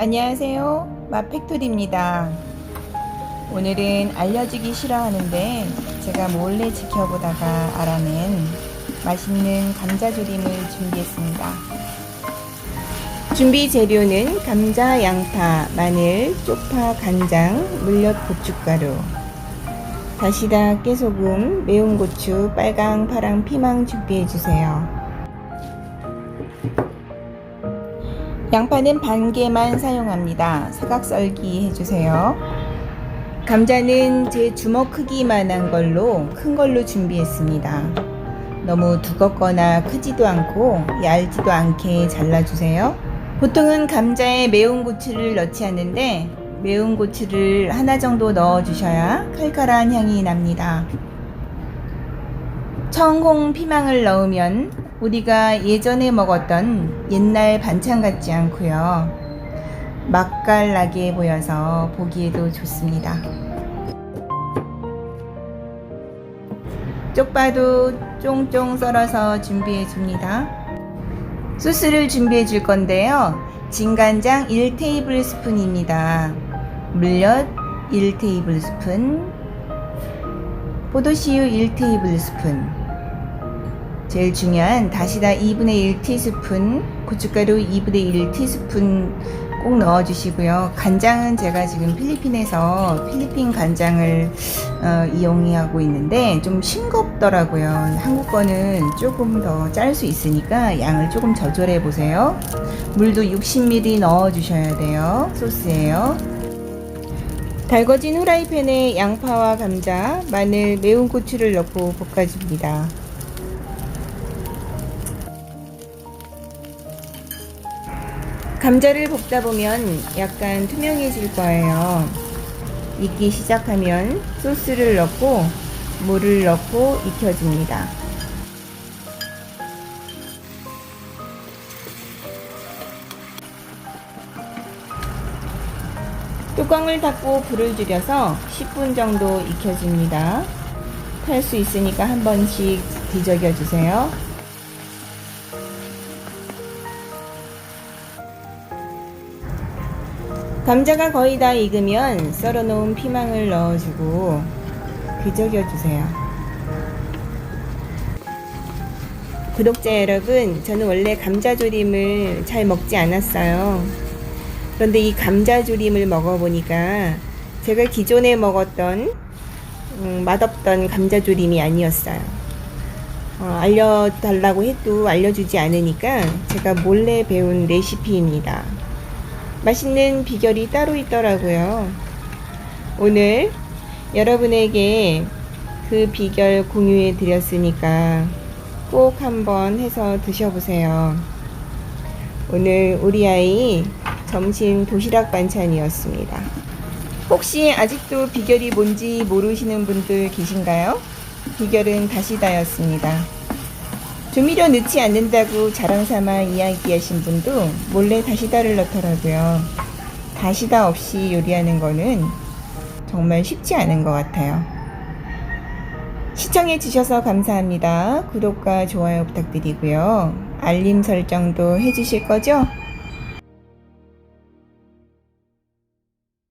안녕하세요. 마팩토리입니다. 오늘은 알려주기 싫어하는데 제가 몰래 지켜보다가 알아낸 맛있는 감자조림을 준비했습니다. 준비 재료는 감자, 양파, 마늘, 쪽파, 간장, 물엿, 고춧가루, 다시다, 깨소금, 매운 고추, 빨강, 파랑, 피망 준비해 주세요. 양파는 반 개만 사용합니다. 사각 썰기 해주세요. 감자는 제 주먹 크기만한 걸로 큰 걸로 준비했습니다. 너무 두껍거나 크지도 않고 얇지도 않게 잘라주세요. 보통은 감자에 매운 고추를 넣지 않는데 매운 고추를 하나 정도 넣어주셔야 칼칼한 향이 납니다. 청홍 피망을 넣으면 우리가 예전에 먹었던 옛날 반찬 같지 않고요. 맛깔나게 보여서 보기에도 좋습니다. 쪽파도 쫑쫑 썰어서 준비해 줍니다. 소스를 준비해 줄 건데요. 진간장 1테이블 스푼입니다. 물엿 1테이블 스푼, 포도씨유 1테이블 스푼, 제일 중요한 다시다 2분의 1티스푼, 고춧가루 2분의 1티스푼 꼭 넣어주시고요. 간장은 제가 지금 필리핀에서 필리핀 간장을 어, 이용하고 있는데 좀 싱겁더라고요. 한국 거는 조금 더 짤 수 있으니까 양을 조금 조절해 보세요. 물도 60ml 넣어 주셔야 돼요. 소스예요. 달궈진 후라이팬에 양파와 감자, 마늘, 매운 고추를 넣고 볶아줍니다. 감자를 볶다 보면 약간 투명해질 거예요. 익기 시작하면 소스를 넣고 물을 넣고 익혀줍니다. 뚜껑을 닫고 불을 줄여서 10분 정도 익혀줍니다. 탈 수 있으니까 한 번씩 뒤적여 주세요. 감자가 거의 다 익으면 썰어놓은 피망을 넣어주고 뒤적여주세요. 구독자 여러분, 저는 원래 감자조림을 잘 먹지 않았어요. 그런데 이 감자조림을 먹어보니까 제가 기존에 먹었던 음, 맛없던 감자조림이 아니었어요. 어, 알려달라고 해도 알려주지 않으니까 제가 몰래 배운 레시피입니다. 맛있는 비결이 따로 있더라고요. 오늘 여러분에게 그 비결 공유해 드렸으니까 꼭 한번 해서 드셔보세요. 오늘 우리 아이 점심 도시락 반찬이었습니다. 혹시 아직도 비결이 뭔지 모르시는 분들 계신가요? 비결은 다시다였습니다. 조미료 넣지 않는다고 자랑삼아 이야기하신 분도 몰래 다시다를 넣더라고요. 다시다 없이 요리하는 거는 정말 쉽지 않은 것 같아요. 시청해 주셔서 감사합니다. 구독과 좋아요 부탁드리고요. 알림 설정도 해주실 거죠?